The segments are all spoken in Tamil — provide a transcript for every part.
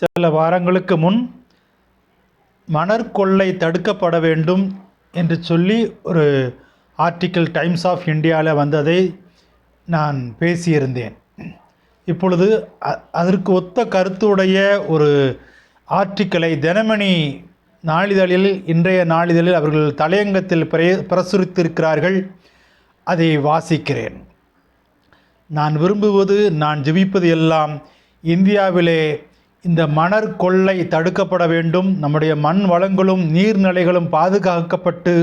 சில வாரங்களுக்கு முன் மணற்கொள்ளை தடுக்கப்பட வேண்டும் என்று சொல்லி ஒரு ஆர்டிக்கிள் டைம்ஸ் ஆஃப் இந்தியாவில் வந்ததை நான் பேசியிருந்தேன். இப்பொழுது அ- அதற்கு ஒத்த கருத்துடைய ஒரு ஆர்டிக்கிளை தினமணி நாளிதழில் இன்றைய நாளிதழில் அவர்கள் தலையங்கத்தில் பிரே பிரசுரித்திருக்கிறார்கள். அதை வாசிக்கிறேன். நான் விரும்புவது நான் ஜெபிப்பது எல்லாம் இந்தியாவிலே இந்த மணற் கொள்ளை தடுக்கப்பட வேண்டும். நம்முடைய மண் வளங்களும் நீர்நிலைகளும் பாதுகாக்கப்பட்டு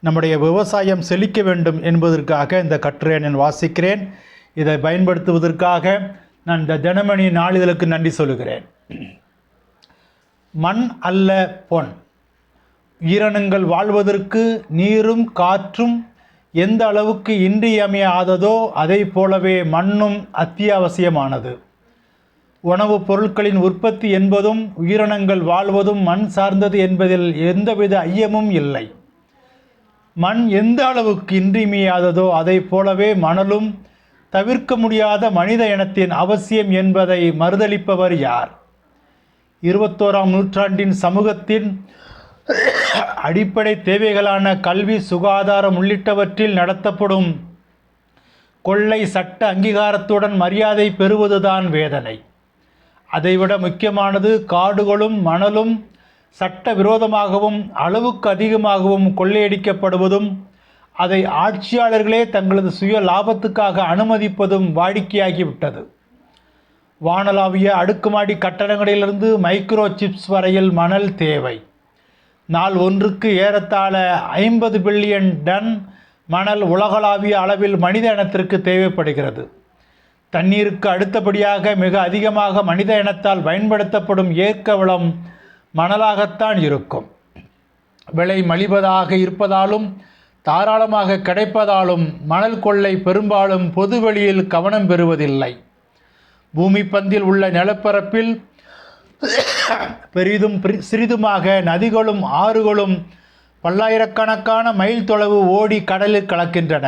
நம்முடைய விவசாயம் செழிக்க வேண்டும் என்பதற்காக இந்த கட்டுரையை நான் வாசிக்கிறேன். இதை பயன்படுத்துவதற்காக நான் இந்த தினமணி நாளிதழுக்கு நன்றி சொல்லுகிறேன். மண் அல்ல பொன். உயிரினங்கள் வாழ்வதற்கு நீரும் காற்றும் எந்த அளவுக்கு இன்றியமையாததோ அதை போலவே மண்ணும் அத்தியாவசியமானது. உணவுப் பொருட்களின் உற்பத்தி என்பதும் உயிரினங்கள் வாழ்வதும் மண் சார்ந்தது என்பதில் எந்தவித ஐயமும் இல்லை. மண் எந்த அளவுக்கு இன்றியமையாததோ அதை போலவே மணலும் தவிர்க்க முடியாத மனித இனத்தின் அவசியம் என்பதை மறுதளிப்பவர் யார்? இருபத்தோராம் நூற்றாண்டின் சமூகத்தின் அடிப்படை தேவைகளான கல்வி சுகாதாரம் உள்ளிட்டவற்றில் நடத்தப்படும் கொள்ளை சட்ட அங்கீகாரத்துடன் மரியாதை பெறுவதுதான் வேதனை. அதைவிட முக்கியமானது காடுகளும் மணலும் சட்ட விரோதமாகவும் அளவுக்கு அதிகமாகவும் கொள்ளையடிக்கப்படுவதும் அதை ஆட்சியாளர்களே தங்களது சுய லாபத்துக்காக அனுமதிப்பதும் வாடிக்கையாகிவிட்டது. வானளாவிய அடுக்குமாடி கட்டடங்களிலிருந்து மைக்ரோ சிப்ஸ் வரையில் மணல் தேவை. நாள் ஒன்றுக்கு ஏறத்தாழ ஐம்பது பில்லியன் டன் மணல் உலகளாவிய அளவில் மனித இனத்திற்கு தேவைப்படுகிறது. தண்ணீருக்கு அடுத்தபடியாக மிக அதிகமாக மனித இனத்தால் பயன்படுத்தப்படும் ஏற்க வளம் மணலாகத்தான் இருக்கும். விலை மலிவதாக இருப்பதாலும் தாராளமாக கிடைப்பதாலும் மணல் கொள்ளை பெரும்பாலும் பொதுவெளியில் கவனம் பெறுவதில்லை. பூமி பந்தில் உள்ள நிலப்பரப்பில் பெரிதும் சிறிதுமாக நதிகளும் ஆறுகளும் பல்லாயிரக்கணக்கான மைல் தொலைவு ஓடி கடலில் கலக்கின்றன.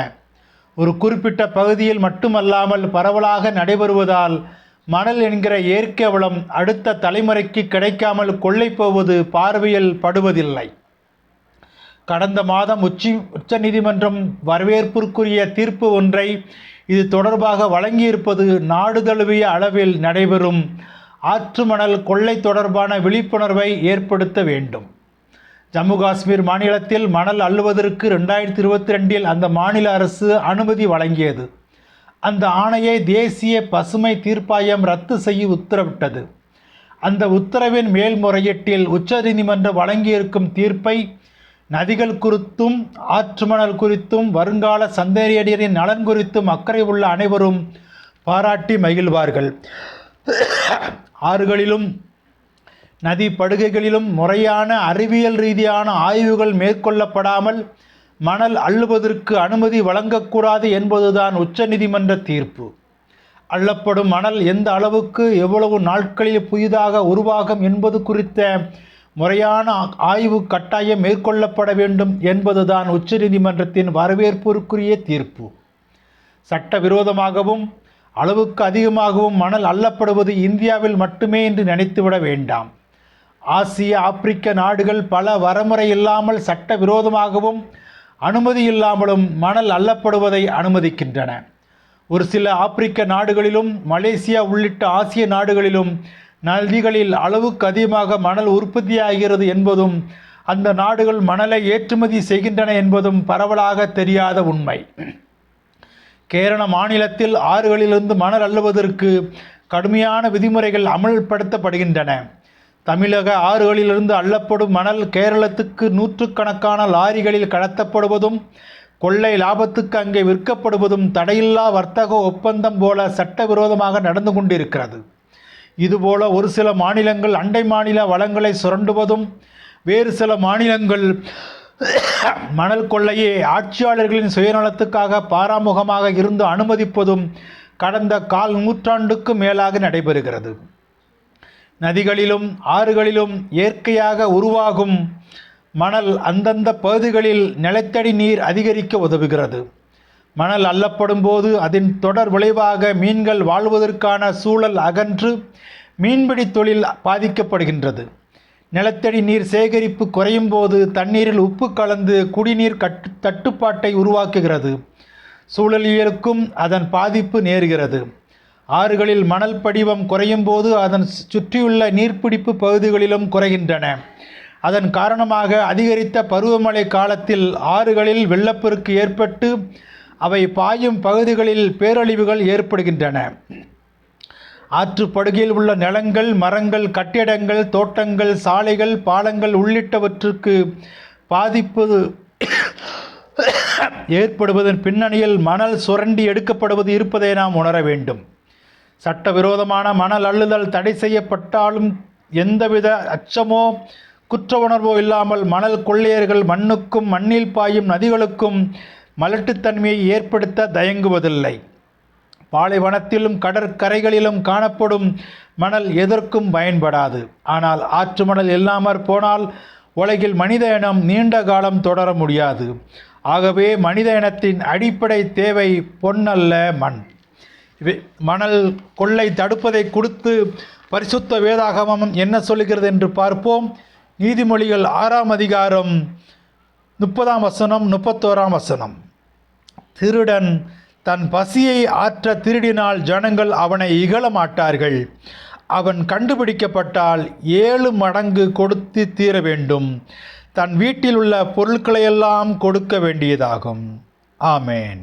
ஒரு குறிப்பிட்ட பகுதியில் மட்டுமல்லாமல் பரவலாக நடைபெறுவதால் மணல் என்கிற இயற்கை வளம் அடுத்த தலைமுறைக்கு கிடைக்காமல் கொள்ளை போவது பார்வையில் படுவதில்லை. கடந்த மாதம் உச்சி உச்சநீதிமன்றம் வரவேற்பிற்குரிய தீர்ப்பு ஒன்றை இது தொடர்பாக வழங்கியிருப்பது நாடு தழுவிய அளவில் நடைபெறும். ஆற்று மணல் கொள்ளை தொடர்பான விழிப்புணர்வை ஏற்படுத்த வேண்டும். ஜம்மு காஷ்மீர் மாநிலத்தில் மணல் அள்ளுவதற்கு ரெண்டாயிரத்தி இருபத்தி ரெண்டில் அந்த மாநில அரசு அனுமதி வழங்கியது. அந்த ஆணையை தேசிய பசுமை தீர்ப்பாயம் ரத்து செய்ய உத்தரவிட்டது. அந்த உத்தரவின் மேல்முறையீட்டில் உச்சநீதிமன்றம் வழங்கியிருக்கும் தீர்ப்பை நதிகள் குறித்தும் ஆற்று மணல் குறித்தும் வருங்கால சந்தேரியடியரின் நலன் குறித்தும் அக்கறை உள்ள அனைவரும் பாராட்டி மகிழ்வார்கள். ஆறுகளிலும் நதி படுகைகளிலும் முறையான அறிவியல் ரீதியான ஆய்வுகள் மேற்கொள்ளப்படாமல் மணல் அள்ளுவதற்கு அனுமதி வழங்கக்கூடாது என்பதுதான் உச்சநீதிமன்ற தீர்ப்பு. அள்ளப்படும் மணல் எந்த அளவுக்கு எவ்வளவு நாட்களில் புதிதாக உருவாகும் என்பது குறித்த முறையான ஆய்வு கட்டாயம் மேற்கொள்ளப்பட வேண்டும் என்பதுதான் உச்சநீதிமன்றத்தின் வரவேற்புக்குரிய தீர்ப்பு. சட்டவிரோதமாகவும் அளவுக்கு அதிகமாகவும் மணல் அள்ளப்படுவது இந்தியாவில் மட்டுமே என்று நினைத்துவிட வேண்டாம். ஆசிய ஆப்பிரிக்க நாடுகள் பல வரமுறை இல்லாமல் சட்டவிரோதமாகவும் அனுமதி இல்லாமலும் மணல் அள்ளப்படுவதை அனுமதிக்கின்றன. ஒரு சில ஆப்பிரிக்க நாடுகளிலும் மலேசியா உள்ளிட்ட ஆசிய நாடுகளிலும் நதிகளில் அளவுக்கு அதிகமாக மணல் உற்பத்தியாகிறது என்பதும் அந்த நாடுகள் மணலை ஏற்றுமதி செய்கின்றன என்பதும் பரவலாக தெரியாத உண்மை. கேரள மாநிலத்தில் ஆறுகளிலிருந்து மணல் அள்ளுவதற்கு கடுமையான விதிமுறைகள் அமல்படுத்தப்படுகின்றன. தமிழக ஆறுகளிலிருந்து அள்ளப்படும் மணல் கேரளத்துக்கு நூற்றுக்கணக்கான லாரிகளில் கடத்தப்படுவதும் கொள்ளை லாபத்துக்கு அங்கே விற்கப்படுவதும் தடையில்லா வர்த்தக ஒப்பந்தம் போல சட்டவிரோதமாக நடந்து கொண்டிருக்கிறது. இதுபோல ஒரு சில மாநிலங்கள் அண்டை மாநில வளங்களை சுரண்டுவதும் வேறு சில மாநிலங்கள் மணல் கொள்ளையை ஆட்சியாளர்களின் சுயநலத்துக்காக பாராமுகமாக இருந்து அனுமதிப்பதும் கடந்த கால் நூற்றாண்டுக்கு மேலாக நடைபெறுகிறது. நதிகளிலும் ஆறுகளிலும் இயற்கையாக உருவாகும் மணல் அந்தந்த பகுதிகளில் நிலத்தடி நீர் அதிகரிக்க உதவுகிறது. மணல் அள்ளப்படும் போது அதன் தொடர் விளைவாக மீன்கள் வாழ்வதற்கான சூழல் அகன்று மீன்பிடி தொழில் பாதிக்கப்படுகின்றது. நிலத்தடி நீர் சேகரிப்பு குறையும் போது தண்ணீரில் உப்பு கலந்து குடிநீர் கட்டு தட்டுப்பாட்டை உருவாக்குகிறது. சூழலியலுக்கும் அதன் பாதிப்பு நேருகிறது. ஆறுகளில் மணல் படிவம் குறையும் போது அதன் சுற்றியுள்ள நீர்ப்பிடிப்பு பகுதிகளிலும் குறைகின்றன. அதன் காரணமாக அதிகரித்த பருவமழை காலத்தில் ஆறுகளில் வெள்ளப்பெருக்கு ஏற்பட்டு அவை பாயும் பகுதிகளில் பேரழிவுகள் ஏற்படுகின்றன. ஆற்றுப்படுகையில் உள்ள நிலங்கள் மரங்கள் கட்டிடங்கள் தோட்டங்கள் சாலைகள் பாலங்கள் உள்ளிட்டவற்றுக்கு பாதிப்பு ஏற்படுவதன் பின்னணியில் மணல் சுரண்டி எடுக்கப்படுவது இருப்பதை நாம் உணர வேண்டும். சட்டவிரோதமான மணல் அள்ளுதல் தடை செய்யப்பட்டாலும் எந்தவித அச்சமோ குற்ற உணர்வோ இல்லாமல் மணல் கொள்ளையர்கள் மண்ணுக்கும் மண்ணில் பாயும் நதிகளுக்கும் மலட்டுத்தன்மையை ஏற்படுத்த தயங்குவதில்லை. பாலைவனத்திலும் கடற்கரைகளிலும் காணப்படும் மணல் எதற்கும் பயன்படாது. ஆனால் ஆற்று மணல் இல்லாமற் போனால் உலகில் மனித இனம் நீண்ட காலம் தொடர முடியாது. ஆகவே மனித இனத்தின் அடிப்படை தேவை பொன்னல்ல மண். மணல் கொள்ளை தடுப்பதை கொடுத்து பரிசுத்த வேதாகமம் என்ன சொல்லுகிறது என்று பார்ப்போம். நீதிமொழிகள் ஆறாம் அதிகாரம் முப்பதாம் வசனம் முப்பத்தோராம் வசனம். திருடன் தன் பசியை ஆற்ற திருடினால் ஜனங்கள் அவனை இகழ மாட்டார்கள். அவன் கண்டுபிடிக்கப்பட்டால் ஏழு மடங்கு கொடுத்து தீர வேண்டும். தன் வீட்டில் உள்ள பொருட்களையெல்லாம் கொடுக்க வேண்டியதாகும். ஆமேன்.